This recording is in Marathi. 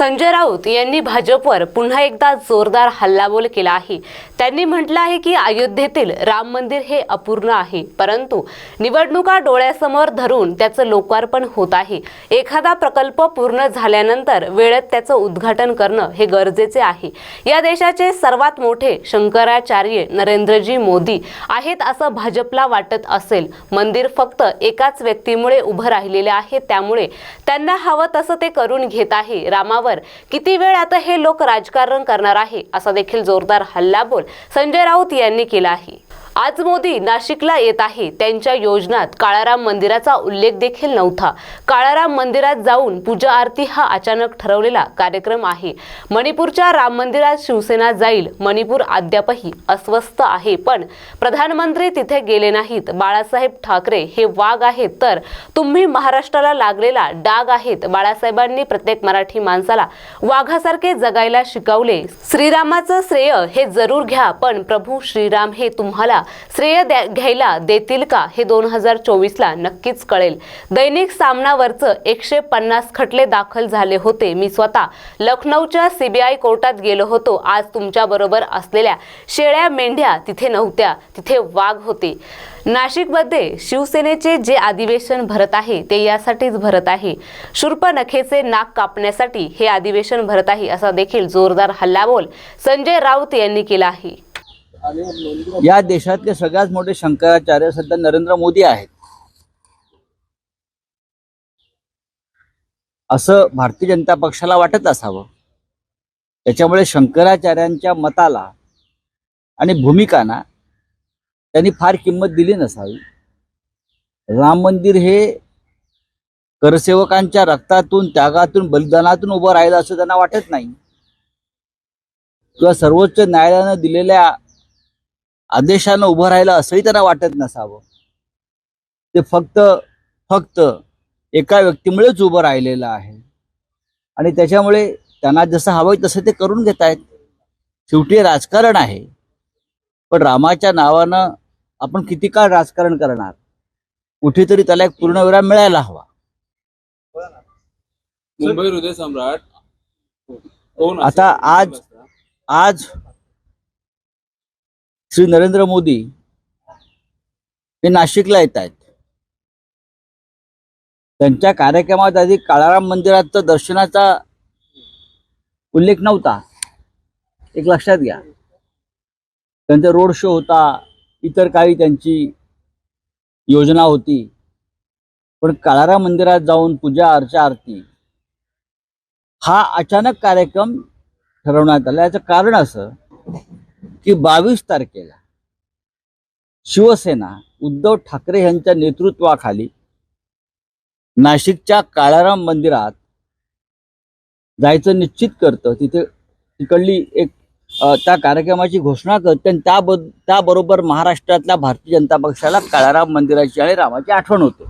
संजय राऊत यांनी भाजपवर पुन्हा एकदा जोरदार हल्लाबोल केला आहे. त्यांनी म्हटलं आहे की अयोध्येतील राम मंदिर हे अपूर्ण आहे परंतु निवडणुका डोळ्यासमोर धरून त्याचं लोकार्पण होत आहे. एखादा प्रकल्प पूर्ण झाल्यानंतर वेळेत त्याचं उद्घाटन करणं हे गरजेचे आहे. या देशाचे सर्वात मोठे शंकराचार्य नरेंद्रजी मोदी आहेत असं भाजपला वाटत असेल. मंदिर फक्त एकाच व्यक्तीमुळे उभं राहिलेले आहे त्यामुळे त्यांना हवं तसं ते करून घेत आहे. रामावर किती वेळ आता हे लोक राजकारण करणार आहे? असा देखील जोरदार हल्लाबोल संजय राऊत यांनी केला आहे. आज मोदी नाशिकला येत आहे. त्यांच्या योजनात काळाराम मंदिराचा उल्लेख देखील नव्हता. काळाराम मंदिरात जाऊन पूजा आरती हा अचानक ठरवलेला कार्यक्रम आहे. मणिपूरच्या राम मंदिरात शिवसेना जाईल मणिपूर अद्यापही अस्वस्थ आहे. पण प्रधानमंत्री तिथे गेले नाहीत. बाळासाहेब ठाकरे हे वाघ आहेत तर तुम्ही महाराष्ट्राला लागलेला डाग आहेत. बाळासाहेबांनी प्रत्येक मराठी माणसाला वाघासारखे जगायला शिकवले. श्रीरामाचं श्रेय हे जरूर घ्या पण प्रभू श्रीराम हे तुम्हाला श्रेय द्या- घ्यायला देतील का हे दोन हजार चोवीसला नक्कीच कळेल. दैनिक सामनावरचं एकशे पन्नास खटले दाखल झाले होते. मी स्वतः लखनौच्या सीबीआय कोर्टात गेलो होतो. आज तुमच्याबरोबर असलेल्या शेळ्या मेंढ्या तिथे नव्हत्या. तिथे वाघ होते. नाशिकमध्ये शिवसेनेचे जे अधिवेशन भरत आहे ते यासाठीच भरत आहे. शुर्पनखेचे नाक कापण्यासाठी हे अधिवेशन भरत आहे असा देखील जोरदार हल्लाबोल संजय राऊत यांनी केला आहे. या देशातले सगळ्यात मोठे शंकराचार्य सध्या नरेंद्र मोदी आहेत. असं भारतीय जनता पक्षाला वाटत असावं. त्याच्यामुळे शंकराचार्यांच्या मताला आणि भूमिकांना त्यांनी फार किंमत दिली नसावी. राम मंदिर हे करसेवकांच्या रक्तातून त्यागातून बलिदानातून उभं राहिलं असं त्यांना वाटत नाही. किंवा सर्वोच्च न्यायालयानं दिलेल्या आदेशानं उभं राहिलं असंही त्यांना वाटत नसावं. ते फक्त फक्त एका व्यक्तीमुळेच उभं राहिलेलं आहे. आणि त्याच्यामुळे त्यांना जसं हवं तसं ते करून घेत आहेत. शेवटी हे राजकारण आहे. पण रामाच्या नावानं आपण किती काळ राजकारण करणार? कुठेतरी त्याला एक पूर्णविराम मिळायला हवा. मुंबई हृदय सम्राट. कोण आता? आज- आज श्री नरेंद्र मोदी हे नाशिकला येत आहेत. त्यांच्या कार्यक्रमात आधी काळाराम मंदिरात दर्शनाचा उल्लेख नव्हता. एक लक्षात घ्या. त्यांचा रोड शो होता इतर काही त्यांची योजना होती. पण काळाराम मंदिरात जाऊन पूजा अर्चा आरती हा अचानक कार्यक्रम ठरवण्यात आला. याचं कारण असं की बावीस तारखेला शिवसेना उद्धव ठाकरे यांच्या नेतृत्वाखाली नाशिकच्या काळाराम मंदिरात जायचं निश्चित करतं. तिथे तिकडली एक त्या कार्यक्रमाची घोषणा करते आणि त्याब त्याबरोबर महाराष्ट्रातल्या भारतीय जनता पक्षाला काळाराम मंदिराची आणि रामाची आठवण होते.